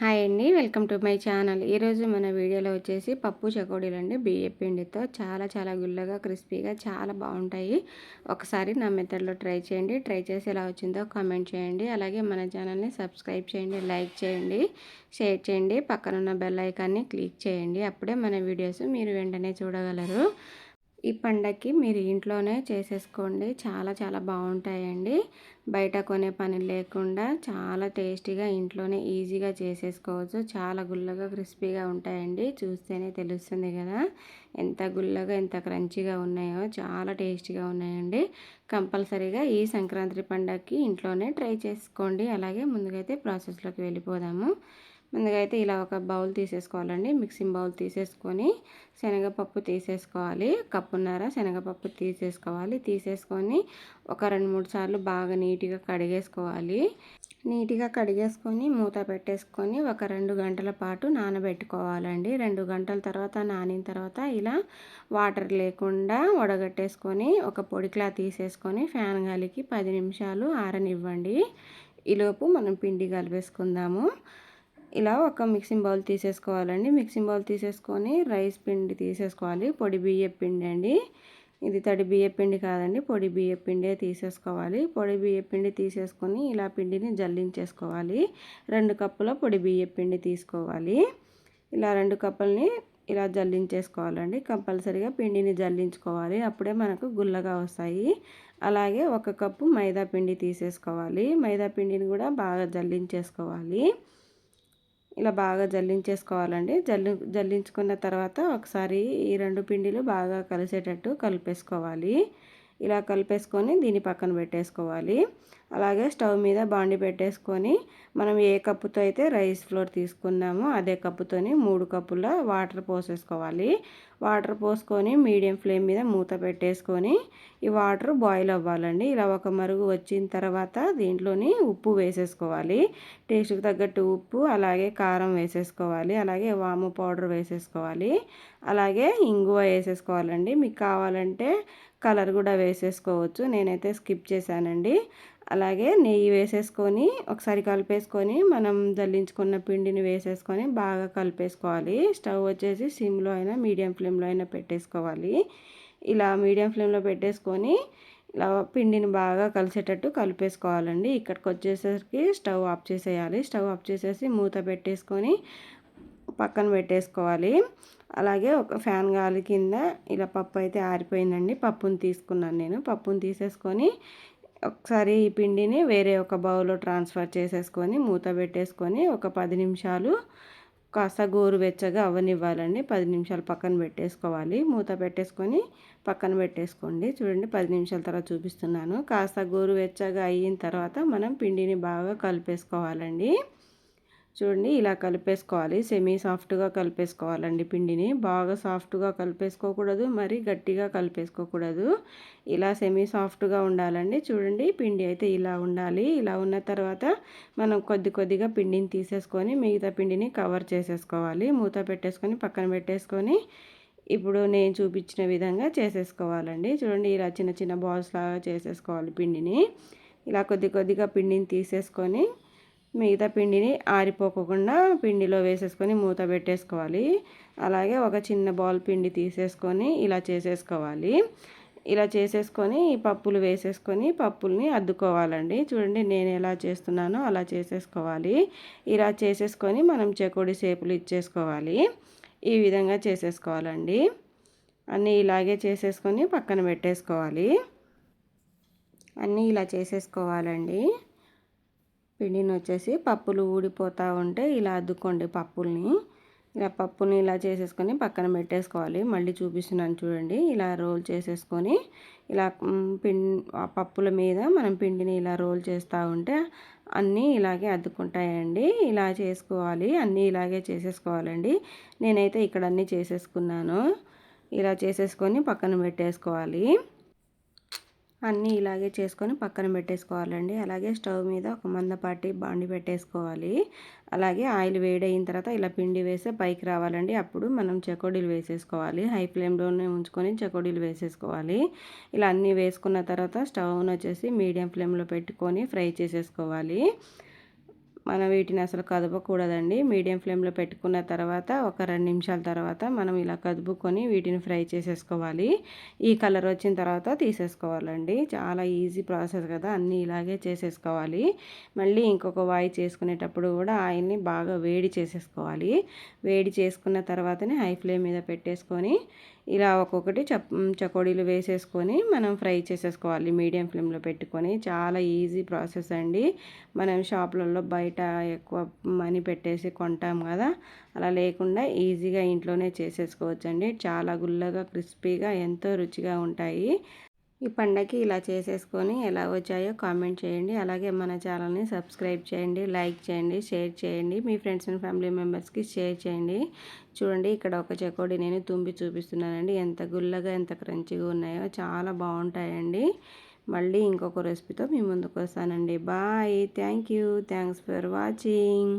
Hi అండి welcome to my channel. ఈరోజు మన వీడియోలో వచ్చేసి పప్పు చకోడీలు అండి బియ్య పిండితో చాలా చాలా గుల్లగా క్రిస్పీగా చాలా బాగుంటాయి. ఒకసారి నా మెథడ్లో ట్రై చేయండి. ట్రై చేసి ఎలా వచ్చిందో కామెంట్ చేయండి. అలాగే మన ఛానల్ని సబ్స్క్రైబ్ చేయండి లైక్ చేయండి షేర్ చేయండి. పక్కనున్న బెల్ ఐకాన్ని క్లిక్ చేయండి. అప్పుడే మన వీడియోస్ మీరు వెంటనే చూడగలరు. ఈ పండగకి మీరు ఇంట్లోనే చేసేసుకోండి. చాలా చాలా బాగుంటాయండి. బయట కొనే పని లేకుండా చాలా టేస్టీగా ఇంట్లోనే ఈజీగా చేసేసుకోవచ్చు. చాలా గుల్లగా క్రిస్పీగా ఉంటాయండి. చూస్తేనే తెలుస్తుంది కదా. ఎంత గుల్లగా ఎంత క్రంచిగా ఉన్నాయో. చాలా టేస్టీగా ఉన్నాయండి. కంపల్సరీగా ఈ సంక్రాంతి పండగకి ఇంట్లోనే ట్రై చేసుకోండి. అలాగే ముందుగైతే ప్రాసెస్లోకి వెళ్ళిపోదాము. ముందుగా అయితే ఇలా ఒక బౌల్ తీసేసుకోవాలండి. మిక్సింగ్ బౌల్ తీసేసుకొని శనగపప్పు తీసేసుకోవాలి. కప్పున్నర శనగపప్పు తీసేసుకోవాలి. తీసేసుకొని ఒక రెండు మూడు సార్లు బాగా నీట్గా కడిగేసుకోవాలి. నీట్గా కడిగేసుకొని మూత పెట్టేసుకొని ఒక రెండు గంటల పాటు నానబెట్టుకోవాలండి. రెండు గంటల తర్వాత నానిన తర్వాత ఇలా వాటర్ లేకుండా వడగట్టేసుకొని ఒక పొడిక్లా తీసేసుకొని ఫ్యాన్ గాలికి పది నిమిషాలు ఆరనివ్వండి. ఈలోపు మనం పిండి కలిపేసుకుందాము. ఇలా ఒక మిక్సింగ్ బౌల్ తీసేసుకోవాలండి. మిక్సింగ్ బౌల్ తీసేసుకొని రైస్ పిండి తీసేసుకోవాలి. పొడి బియ్య పిండి అండి. ఇది తడి బియ్య పిండి కాదండి. పొడి బియ్య పిండే తీసేసుకోవాలి. పొడి బియ్య పిండి తీసేసుకొని ఇలా పిండిని జల్లించేసుకోవాలి. రెండు కప్పుల పొడి బియ్య పిండి తీసుకోవాలి. ఇలా రెండు కప్పుల్ని ఇలా జల్లించేసుకోవాలండి. కంపల్సరీగా పిండిని జల్లించుకోవాలి. అప్పుడే మనకు గుల్లగా వస్తాయి. అలాగే ఒక కప్పు మైదా పిండి తీసేసుకోవాలి. మైదా పిండిని కూడా బాగా జల్లించేసుకోవాలి. ఇలా బాగా జల్లించేసుకోవాలండి. జల్లి జల్లించుకున్న తర్వాత ఒకసారి ఈ రెండు పిండిలు బాగా కలిసేటట్టు కలిపేసుకోవాలి. ఇలా కలిపేసుకొని దీన్ని పక్కన పెట్టేసుకోవాలి. అలాగే స్టవ్ మీద బాండి పెట్టేసుకొని మనం ఏ కప్పుతో అయితే రైస్ ఫ్లోర్ తీసుకున్నామో అదే కప్పుతోని మూడు కప్పుల వాటర్ పోసేసుకోవాలి. వాటర్ పోసుకొని మీడియం ఫ్లేమ్ మీద మూత పెట్టేసుకొని ఈ వాటర్ బాయిల్ అవ్వాలండి. ఇలా ఒక మరుగు వచ్చిన తర్వాత దీంట్లోని ఉప్పు వేసేసుకోవాలి. టేస్ట్కి తగ్గట్టు ఉప్పు అలాగే కారం వేసేసుకోవాలి. అలాగే వాము పౌడర్ వేసేసుకోవాలి. అలాగే ఇంగువ వేసేసుకోవాలండి. మీకు కావాలంటే కలర్ కూడా వేసేసుకోవచ్చు. నేనైతే స్కిప్ చేశానండి. అలాగే నెయ్యి వేసేసుకొని ఒకసారి కలిపేసుకొని మనం జల్లించుకున్న పిండిని వేసేసుకొని బాగా కలిపేసుకోవాలి. స్టవ్ వచ్చేసి సిమ్లో అయినా మీడియం ఫ్లేమ్లో అయినా పెట్టేసుకోవాలి. ఇలా మీడియం ఫ్లేమ్లో పెట్టేసుకొని ఇలా పిండిని బాగా కలిసేటట్టు కలిపేసుకోవాలండి. ఇక్కడికి వచ్చేసరికి స్టవ్ ఆఫ్ చేసేయాలి. స్టవ్ ఆఫ్ చేసేసి మూత పెట్టేసుకొని పక్కన పెట్టేసుకోవాలి. అలాగే ఒక ఫ్యాన్ గాలి కింద ఇలా పప్పు అయితే ఆరిపోయిందండి. పప్పుని తీసుకున్నాను నేను. పప్పుని తీసేసుకొని ఒకసారి ఈ పిండిని వేరే ఒక బౌల్లో ట్రాన్స్ఫర్ చేసేసుకొని మూత పెట్టేసుకొని ఒక పది నిమిషాలు కాస్త గోరువెచ్చగా అవనివ్వాలండి. పది నిమిషాలు పక్కన పెట్టేసుకోవాలి. మూత పెట్టేసుకొని పక్కన పెట్టేసుకోండి. చూడండి పది నిమిషాల తర్వాత చూపిస్తున్నాను. కాస్త గోరువెచ్చగా అయిన తర్వాత మనం పిండిని బాగా కలిపేసుకోవాలండి. చూడండి ఇలా కలిపేసుకోవాలి. సెమీ సాఫ్ట్గా కలిపేసుకోవాలండి పిండిని. బాగా సాఫ్ట్గా కలిపేసుకోకూడదు మరి గట్టిగా కలిపేసుకోకూడదు. ఇలా సెమీ సాఫ్ట్గా ఉండాలండి. చూడండి పిండి అయితే ఇలా ఉండాలి. ఇలా ఉన్న తర్వాత మనం కొద్ది కొద్దిగా పిండిని తీసేసుకొని మిగతా పిండిని కవర్ చేసేసుకోవాలి. మూత పెట్టేసుకొని పక్కన పెట్టేసుకొని ఇప్పుడు నేను చూపించిన విధంగా చేసేసుకోవాలండి. చూడండి ఇలా చిన్న చిన్న బాల్స్ లాగా చేసేసుకోవాలి పిండిని. ఇలా కొద్ది కొద్దిగా పిండిని తీసేసుకొని మిగతా పిండిని ఆరిపోకుండా పిండిలో వేసేసుకొని మూత పెట్టేసుకోవాలి. అలాగే ఒక చిన్న బాల్ పిండి తీసేసుకొని ఇలా చేసేసుకోవాలి. ఇలా చేసేసుకొని పప్పులు వేసేసుకొని పప్పుల్ని అద్దుకోవాలండి. చూడండి నేను ఎలా చేస్తున్నానో అలా చేసేసుకోవాలి. ఇలా చేసేసుకొని మనం చెకోడి సేపులు ఇచ్చేసుకోవాలి. ఈ విధంగా చేసేసుకోవాలండి. అన్నీ ఇలాగే చేసేసుకొని పక్కన పెట్టేసుకోవాలి. అన్నీ ఇలా చేసేసుకోవాలండి. పిండిని వచ్చేసి పప్పులు ఊడిపోతూ ఉంటే ఇలా అద్దుకోండి పప్పుల్ని. ఇలా పప్పుని ఇలా చేసేసుకొని పక్కన పెట్టేసుకోవాలి. మళ్ళీ చూపిస్తున్నాను చూడండి. ఇలా రోల్ చేసేసుకొని ఇలా పిండి పప్పుల మీద మనం పిండిని ఇలా రోల్ చేస్తూ ఉంటే అన్నీ ఇలాగే అద్దుకుంటాయండి. ఇలా చేసుకోవాలి. అన్నీ ఇలాగే చేసేసుకోవాలండి. నేనైతే ఇక్కడ అన్నీ చేసేసుకున్నాను. ఇలా చేసేసుకొని పక్కన పెట్టేసుకోవాలి. అన్నీ ఇలాగే చేసుకొని పక్కన పెట్టేసుకోవాలండి. అలాగే స్టవ్ మీద ఒక మందపాటి బాండి పెట్టేసుకోవాలి. అలాగే ఆయిల్ వేడైన తర్వాత ఇలా పిండి వేస్తే పైకి రావాలండి. అప్పుడు మనం చకోడీలు వేసేసుకోవాలి. హై ఫ్లేమ్లోనే ఉంచుకొని చకోడీలు వేసేసుకోవాలి. ఇలా అన్నీ వేసుకున్న తర్వాత స్టవ్ను వచ్చేసి మీడియం ఫ్లేమ్లో పెట్టుకొని ఫ్రై చేసేసుకోవాలి. మనం వీటిని అసలు కదపకూడదండి. మీడియం ఫ్లేమ్లో పెట్టుకున్న తర్వాత ఒక రెండు నిమిషాల తర్వాత మనం ఇలా కదుపుకొని వీటిని ఫ్రై చేసేసుకోవాలి. ఈ కలర్ వచ్చిన తర్వాత తీసేసుకోవాలండి. చాలా ఈజీ ప్రాసెస్ కదా అన్నీ ఇలాగే చేసేసుకోవాలి. మళ్ళీ ఇంకొక వాయి చేసుకునేటప్పుడు కూడా ఆయిల్ని బాగా వేడి చేసేసుకోవాలి. వేడి చేసుకున్న తర్వాతనే హై ఫ్లేమ్ మీద పెట్టేసుకొని ఇలా ఒక్కొక్కటి చకోడీలు వేసేసుకొని మనం ఫ్రై చేసేసుకోవాలి. మీడియం ఫ్లేమ్లో పెట్టుకొని చాలా ఈజీ ప్రాసెస్ అండి. మనం షాపులలో బయట ఎక్కువ మనీ పెట్టేసి కొంటాం కదా అలా లేకుండా ఈజీగా ఇంట్లోనే చేసేసుకోవచ్చండి. చాలా గుల్లగా క్రిస్పీగా ఎంతో రుచిగా ఉంటాయి. ఈ పండగకి ఇలా చేసేసుకొని ఎలా వచ్చాయో కామెంట్ చేయండి. అలాగే మన ఛానల్ని సబ్స్క్రైబ్ చేయండి లైక్ చేయండి షేర్ చేయండి మీ ఫ్రెండ్స్ అండ్ ఫ్యామిలీ మెంబర్స్కి షేర్ చేయండి. చూడండి ఇక్కడ ఒక చెకోడి నేను తుంపి చూపిస్తున్నానండి. ఎంత గుల్లగా ఎంత క్రంచిగా ఉన్నాయో చాలా బాగుంటాయండి. మళ్ళీ ఇంకొక రెసిపీతో మీ ముందుకు వస్తానండి. Bye. Thank you. Thanks for watching.